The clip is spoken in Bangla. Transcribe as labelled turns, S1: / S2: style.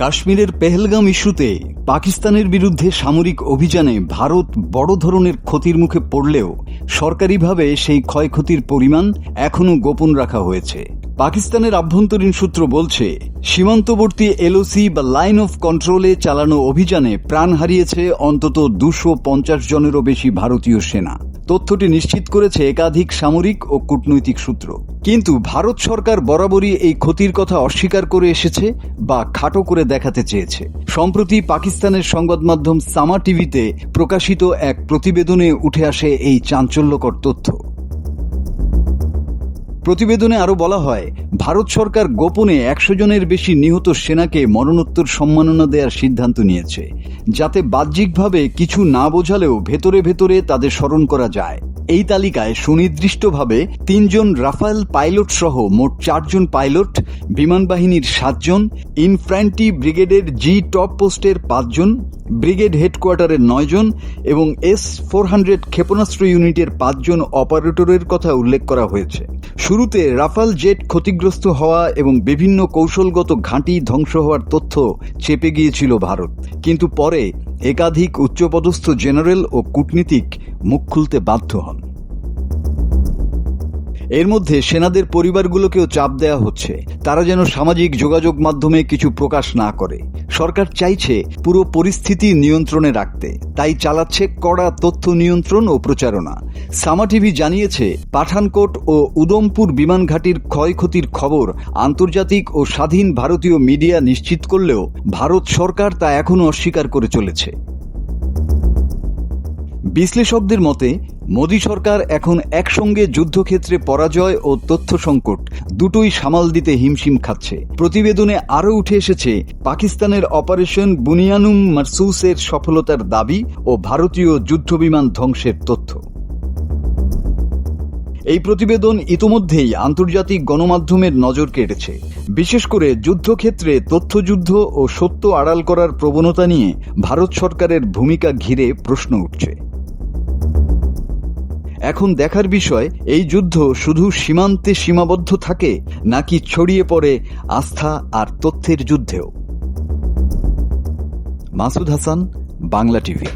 S1: কাশ্মীরের পেহেলগাম ইস্যুতে পাকিস্তানের বিরুদ্ধে সামরিক অভিযানে ভারত বড় ধরনের ক্ষতির মুখে পড়লেও সরকারিভাবে সেই ক্ষয়ক্ষতির পরিমাণ এখনও গোপন রাখা হয়েছে। পাকিস্তানের আভ্যন্তরীণ সূত্র বলছে, সীমান্তবর্তী এলওসি বা লাইন অফ কন্ট্রোলে চালানো অভিযানে প্রাণ হারিয়েছে অন্তত দুশো পঞ্চাশ জনেরও বেশি ভারতীয় সেনা। তথ্যটি নিশ্চিত করেছে একাধিক সামরিক ও কূটনৈতিক সূত্র। কিন্তু ভারত সরকার বরাবরই এই ক্ষতির কথা অস্বীকার করে এসেছে বা খাটো করে দেখাতে চেয়েছে। সম্প্রতি পাকিস্তানের সংবাদ মাধ্যম সামা টিভিতে প্রকাশিত এক প্রতিবেদনে উঠে আসে এই চাঞ্চল্যকর তথ্য। প্রতিবেদনে আরও বলা হয়, ভারত সরকার গোপনে একশো জনের বেশি নিহত সেনাকে মরণোত্তর সম্মাননা দেওয়ার সিদ্ধান্ত নিয়েছে, যাতে বাহ্যিকভাবে কিছু না বোঝালেও ভেতরে ভেতরে তাদের স্মরণ করা যায়। এই তালিকায় সুনির্দিষ্টভাবে তিনজন রাফায়েল পাইলট সহ মোট চারজন পাইলট, বিমান বাহিনীর সাতজন ইনফ্র্যান্টি ব্রিগেডের জি টপ পোস্টের পাঁচজন, ব্রিগেড হেডকোয়ার্টারের নয়জন এবং এস ফোর হান্ড্রেড ক্ষেপণাস্ত্র ইউনিটের পাঁচজন অপারেটরের কথা উল্লেখ করা হয়েছে। শুরুতে রাফাল জেট ক্ষতিগ্রস্ত হওয়া এবং বিভিন্ন কৌশলগত ঘাঁটি ধ্বংস হওয়ার তথ্য চেপে গিয়েছিল ভারত। কিন্তু পরে একাধিক উচ্চপদস্থ জেনারেল ও কূটনীতিক মুখ খুলতে বাধ্য হন। এর মধ্যে সেনাদের পরিবারগুলোকেও চাপ দেওয়া হচ্ছে। তারা যেন সামাজিক যোগাযোগ মাধ্যমে কিছু প্রকাশ না করে। সরকার চাইছে পুরো পরিস্থিতি নিয়ন্ত্রণে রাখতে। তাই চালাচ্ছে কড়া তথ্য নিয়ন্ত্রণ ও প্রচারণা। সামা টিভি জানিয়েছে, পাঠানকোট ও উদমপুর বিমান ঘাটির ক্ষয়ক্ষতির খবর আন্তর্জাতিক ও স্বাধীন ভারতীয় মিডিয়া নিশ্চিত করলেও ভারত সরকার তা এখনও অস্বীকার করে চলেছে। বিশ্লেষকদের মতে, মোদী সরকার এখন একসঙ্গে যুদ্ধক্ষেত্রে পরাজয় ও তথ্য সংকট দুটোই সামাল দিতে হিমশিম খাচ্ছে। প্রতিবেদনে আরও উঠে এসেছে, পাকিস্তানের অপারেশন বুনিয়ানুম মারসুসের সফলতার দাবি ও ভারতীয় যুদ্ধবিমান ধ্বংসের তথ্য। এই প্রতিবেদন ইতোমধ্যেই আন্তর্জাতিক গণমাধ্যমের নজর কেড়েছে। বিশেষ করে যুদ্ধক্ষেত্রে তথ্যযুদ্ধ ও সত্য আড়াল করার প্রবণতা নিয়ে ভারত সরকারের ভূমিকা ঘিরে প্রশ্ন উঠছে। এখন দেখার বিষয়, এই যুদ্ধ শুধু সীমান্তে সীমাবদ্ধ থাকে, নাকি ছড়িয়ে পড়ে আস্থা আর তথ্যের যুদ্ধেও? মাসুদ হাসান, বাংলা টিভি।